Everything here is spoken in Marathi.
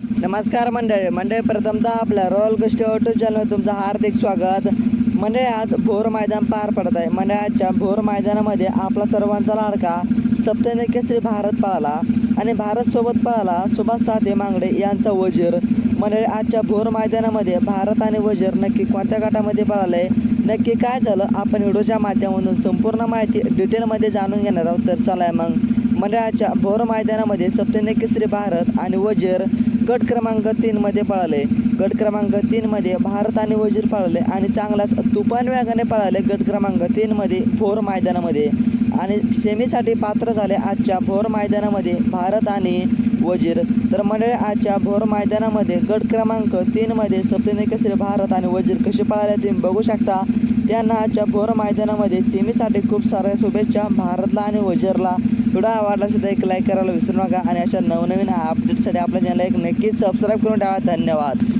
नमस्कार मंडळी. मंडळी प्रथमतः आपल्या रॉयल गोष्टी यूट्यूब चॅनलवर तुमचं हार्दिक स्वागत. मंडळी आज भोर मैदान पार पडत आहे. मंडळी आजच्या भोर मैदानामध्ये आपला सर्वांचा लाडका सप्तने केसरी भारत पळाला आणि भारतसोबत पळाला सुभाष ताते मांगडे यांचा वजीर. मंडळी आजच्या भोर मैदानामध्ये भारत आणि वजीर नक्की कोणत्या गटामध्ये पळाले? नक्की काय झालं? आपण व्हिडिओच्या माध्यमातून संपूर्ण माहिती डिटेलमध्ये जाणून घेणार आहोत. तर चला मग. मंडळाच्या भोर मैदानामध्ये सप्तने केसरी भारत आणि वजीर गट क्रमांक तीनमध्ये पळाले. गट क्रमांक तीनमध्ये भारत आणि वजीर पळाले आणि चांगलाच तुफान वेगाने पळाले गट क्रमांक तीनमध्ये भोर मैदानामध्ये. आणि सेमीसाठी पात्र झाले आजच्या भोर मैदानामध्ये भारत आणि वजीर. तर मंडळी आजच्या भोर मैदानामध्ये गट क्रमांक तीनमध्ये सप्तने केसरी भारत आणि वजीर कसे पळाले तुम्ही बघू शकता. त्यांना आजच्या भोर मैदानामध्ये सेमीसाठी खूप साऱ्या शुभेच्छा भारतला आणि वजीरला. व्हिडिओ आवडला असेल तर एक लाईक करायला विसरू नका. आणि अशा नवनवीन अपडेटसाठी आपल्या चॅनलला एक नक्कीच सबस्क्राईब करून ठेवा. धन्यवाद.